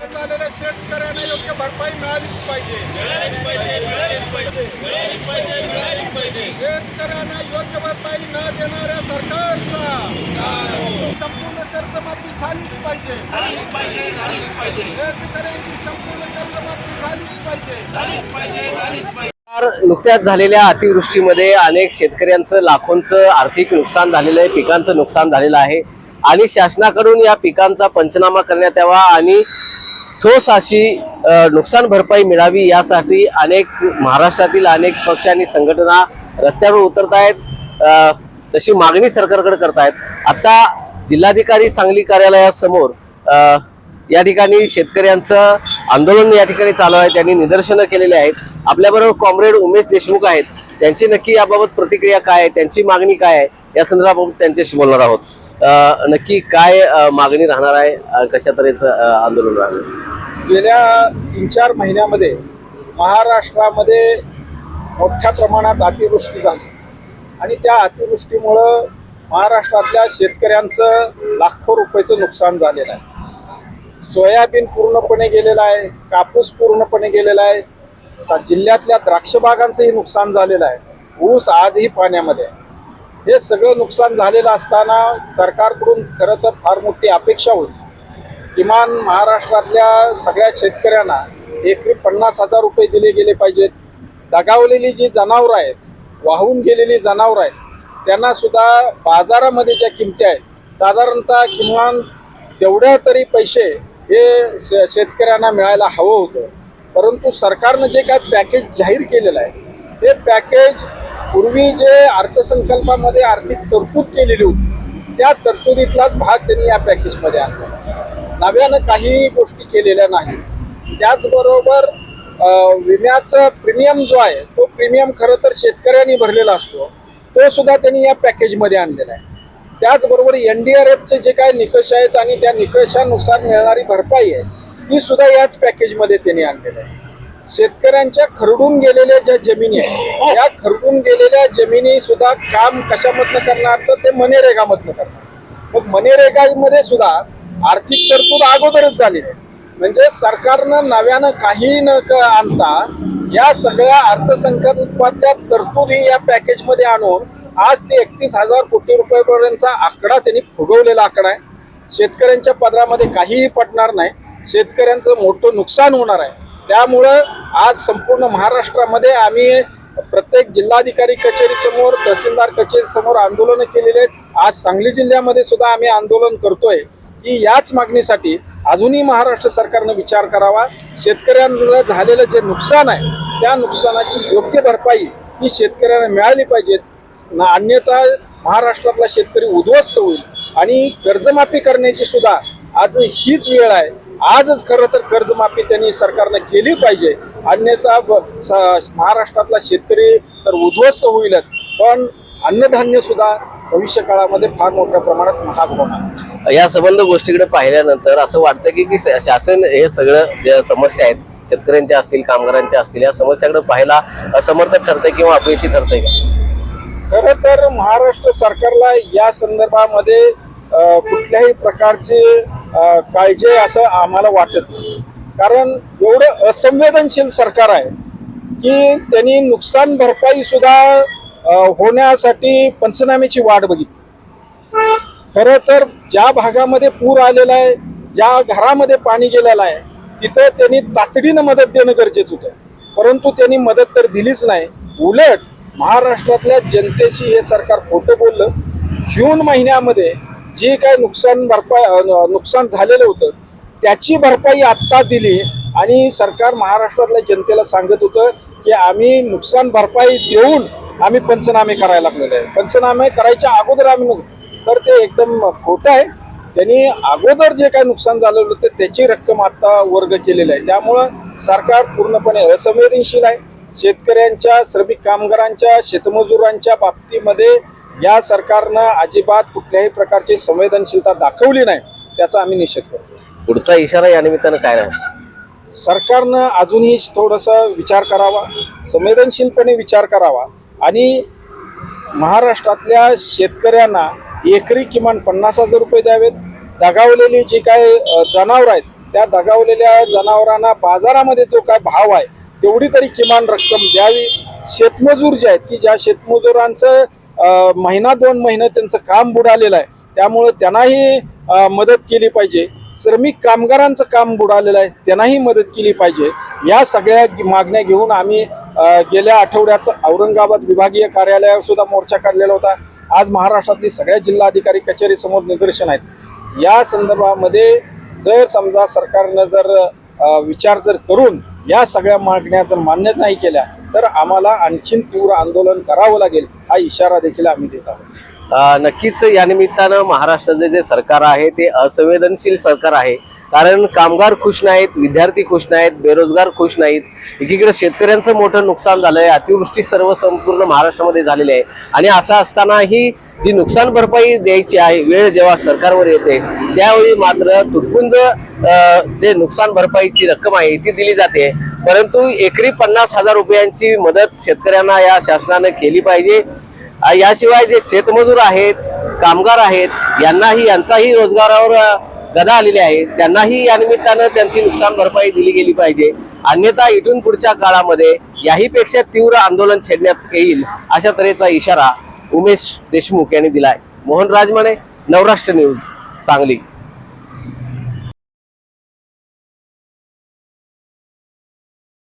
झालेल्या शेतकऱ्यांना योग्य भरपाई मिळालीच पाहिजे. शेतकऱ्यांना योग्य भरपाई न देणाऱ्या सरकारचा संपूर्ण कर्जमाफी झालीच पाहिजे. शेतकऱ्यांची संपूर्ण कर्जमाफी झालीच पाहिजे. नुकत्याच झालेल्या अतिवृष्टीमध्ये अनेक शेतकऱ्यांचं लाखोंचं आर्थिक नुकसान झालेलं आहे पिकांचं नुकसान झालेलं आहे. आणि शासनाकडून या पिकांचा पंचनामा करण्यात यावा आणि ठोस अशी नुकसान भरपाई मिळावी यासाठी अनेक महाराष्ट्रातील अनेक पक्ष आणि संघटना रस्त्यावर उतरत आहेत तशी मागणी सरकारकडे आहेत आता जिल्हाधिकारी सांगली कार्यालयासमोर या ठिकाणी शेतकऱ्यांचं आंदोलन या ठिकाणी चालू आहे त्यांनी निदर्शनं केलेली आहेत. आपल्याबरोबर कॉम्रेड उमेश देशमुख आहेत. त्यांची नक्की याबाबत प्रतिक्रिया काय आहे त्यांची मागणी काय आहे या संदर्भात त्यांच्याशी बोलणार आहोत. नक्की काय मागणी राहणार आहे कशा तऱ्हेचं आंदोलन राहणार आहे? गेल्या तीन चार महिन्यामध्ये महाराष्ट्रामध्ये मोठ्या प्रमाणात अतिवृष्टी झाली. आणि त्या अतिवृष्टीमुळं महाराष्ट्रातल्या शेतकऱ्यांचं लाखो रुपयाचं नुकसान झालेलं आहे. सोयाबीन पूर्णपणे गेलेलं आहे कापूस पूर्णपणे गेलेला आहे सा जिल्ह्यातल्या द्राक्षबागांचंही नुकसान झालेलं आहे ऊस आजही पाण्यामध्ये आहे. हे सगळं नुकसान झालेलं असताना सरकारकडून खरं तर फार मोठी अपेक्षा होती. किमान महाराष्ट्रातल्या सगळ्या शेतकऱ्यांना एकरी पन्नास हजार रुपये दिले गेले पाहिजेत. दगावलेली जी जनावरं आहेत वाहून गेलेली जनावरं आहेत त्यांना सुद्धा बाजारामध्ये ज्या किमती आहेत साधारणतः किमान तेवढ्या तरी पैसे हे शे- शेतकऱ्यांना मिळायला हवं होतं. परंतु सरकारनं जे काय पॅकेज जाहीर केलेलं आहे हे पॅकेज पूर्वी जे अर्थसंकल्पामध्ये आर्थिक तरतूद केलेली होती त्या तरतुदीतलाच भाग त्यांनी या पॅकेजमध्ये आणला. नव्यानं काही गोष्टी केलेल्या नाही. त्याचबरोबर विम्याचा प्रीमियम जो आहे तो प्रीमियम खरं तर शेतकऱ्यांनी भरलेला असतो. तो सुद्धा त्यांनी या पॅकेजमध्ये आणलेला आहे. त्याचबरोबर एन डी आर एफचे जे काही निकष आहेत आणि त्या निकषानुसार मिळणारी भरपाई आहे ती सुद्धा याच पॅकेजमध्ये त्यांनी आणलेलं आहे. शेतकऱ्यांच्या खरडून गेलेल्या ज्या जमिनी आहेत या खरडून गेलेल्या जमिनी सुद्धा काम कशामधनं करणार तर ते मनरेगामधनं करणार. मग मनरेगामध्ये सुद्धा आर्थिक तरतूद अगोदरच झाली आहे. म्हणजे सरकारनं नव्यानं काही न क- आणता या सगळ्या अर्थसंकल्पातल्या तरतुदी या पॅकेजमध्ये आणून आज ते एकतीस हजार कोटी रुपयापर्यंतचा आकडा त्यांनी फुगवलेला आकडा आहे. शेतकऱ्यांच्या पदरामध्ये काहीही पडणार नाही. शेतकऱ्यांचं मोठं नुकसान होणार आहे. त्यामुळं आज संपूर्ण महाराष्ट्रामध्ये आम्ही प्रत्येक जिल्हाधिकारी कचेरी समोर तहसीलदार कचेरी समोर आंदोलनं केलेली आहेत. आज सांगली जिल्ह्यामध्ये सुद्धा आम्ही आंदोलन करतोय. की याच मागणीसाठी अजूनही महाराष्ट्र सरकारनं विचार करावा. शेतकऱ्यांना झालेलं जे नुकसान आहे त्या नुकसानाची योग्य भरपाई ही शेतकऱ्यांना मिळाली पाहिजेत ना अन्यथा महाराष्ट्रातला शेतकरी उद्ध्वस्त होईल. आणि कर्जमाफी करण्याची सुद्धा आज हीच वेळ आहे. आजच खरं तर कर्जमाफी त्यांनी सरकारनं केली पाहिजे. अन्यथा महाराष्ट्रातला शेतकरी तर उद्ध्वस्त होईलच. पण अन्नधान्य सुद्धा भविष्य काळामध्ये फार मोठ्या प्रमाणात महाग होणार. या संबंध गोष्टीकडे पाहिल्यानंतर असं वाटतं की की शासन हे सगळं ज्या समस्या आहेत शेतकऱ्यांच्या असतील कामगारांच्या असतील या समस्याकडे पाहायला असमर्थ ठरतंय किंवा अपयशी ठरतंय का? खरं तर महाराष्ट्र सरकारला या संदर्भामध्ये कुठल्याही प्रकारची काळजी असं आम्हाला वाटत नाही. कारण एवढं असंवेदनशील सरकार आहे की त्यांनी नुकसान भरपाई सुद्धा होण्यासाठी पंचनाम्याची वाट बघितली. खरं तर ज्या भागामध्ये पूर आलेला आहे ज्या घरामध्ये पाणी गेलेलं आहे तिथं त्यांनी तातडीनं मदत देणं गरजेचं होतं. परंतु त्यांनी मदत तर दिलीच नाही. उलट महाराष्ट्रातल्या जनतेशी हे सरकार खोटं बोललं. जून महिन्यामध्ये जे काय नुकसान भरपाई नुकसान झालेलं होतं त्याची भरपाई आत्ता दिली आणि सरकार महाराष्ट्रातल्या जनतेला सांगत होतं की आम्ही नुकसान भरपाई देऊन आम्ही पंचनामे करायला लागलेलो आहे. पंचनामे करायच्या अगोदर आम्ही तर ते एकदम खोटं आहे. त्यांनी अगोदर जे काही नुकसान झालेलं होतं त्याची रक्कम आता वर्ग केलेली आहे. त्यामुळं सरकार पूर्णपणे असंवेदनशील आहे. शेतकऱ्यांच्या श्रमिक कामगारांच्या शेतमजुरांच्या बाबतीमध्ये या सरकारनं अजिबात कुठल्याही प्रकारची संवेदनशीलता दाखवली नाही त्याचा आम्ही निषेध करतो. पुढचा इशारा या निमित्तानं काय राहील? सरकारनं अजूनही थोडंसं विचार करावा संवेदनशीलपणे विचार करावा आणि महाराष्ट्रातल्या शेतकऱ्यांना एकरी किमान पन्नास हजार रुपये द्यावेत. दगावलेली जी काय जनावरं आहेत त्या दगावलेल्या जनावरांना बाजारामध्ये जो काय भाव आहे तेवढी तरी किमान रक्कम द्यावी. शेतमजूर जे आहेत की ज्या शेतमजुरांचं महिना दोन महिने त्यांचं काम बुडालेलं आहे त्यामुळं त्यांनाही मदत केली पाहिजे. श्रमिक कामगारांचं काम बुडालेलं आहे त्यांनाही मदत केली पाहिजे. या सगळ्या मागण्या घेऊन आम्ही गेल्या आठवड्यात औरंगाबाद विभागीय कार्यालयावर सुद्धा मोर्चा काढलेला होता. आज महाराष्ट्रातली सगळ्या जिल्हाधिकारी कचेरी समोर निदर्शन आहेत. या संदर्भामध्ये जर समजा सरकारनं जर विचार जर करून या सगळ्या मागण्या जर मान्य नाही केल्या तर आम्हाला आणखीन तीव्र आंदोलन करावं लागेल हा इशारा देखील आम्ही देत आहोत. नक्कीच या निमित्तानं महाराष्ट्राचे जे सरकार आहे ते असंवेदनशील सरकार आहे. कारण कामगार खुश नाहीत विद्यार्थी खुश नाहीत बेरोजगार खुश नाहीत. एकीकडे शेतकऱ्यांचं मोठं नुकसान झालंय अतिवृष्टी सर्व संपूर्ण महाराष्ट्रामध्ये झालेली आहे. आणि असं असतानाही जी नुकसान भरपाई द्यायची आहे वेळ जेव्हा सरकारवर येते त्यावेळी मात्र तुटपुंज जे नुकसान भरपाईची रक्कम आहे ती दिली जाते. परंतु एकरी पन्नास हजार रुपयांची मदत शेतकऱ्यांना या शासनानं केली पाहिजे. याशिवाय जे शेतमजूर आहेत कामगार आहेत यांनाही यांचाही रोजगारावर गदा आलेली आहे. त्यांनाही या निमित्तानं त्यांची नुकसान भरपाई दिली गेली पाहिजे. अन्यथा इथून पुढच्या काळामध्ये याहीपेक्षा तीव्र आंदोलन छेडण्यात येईल अशा तऱ्हेचा इशारा उमेश देशमुख यांनी दिलाय. मोहन राजमाने नवराष्ट्र न्यूज सांगली.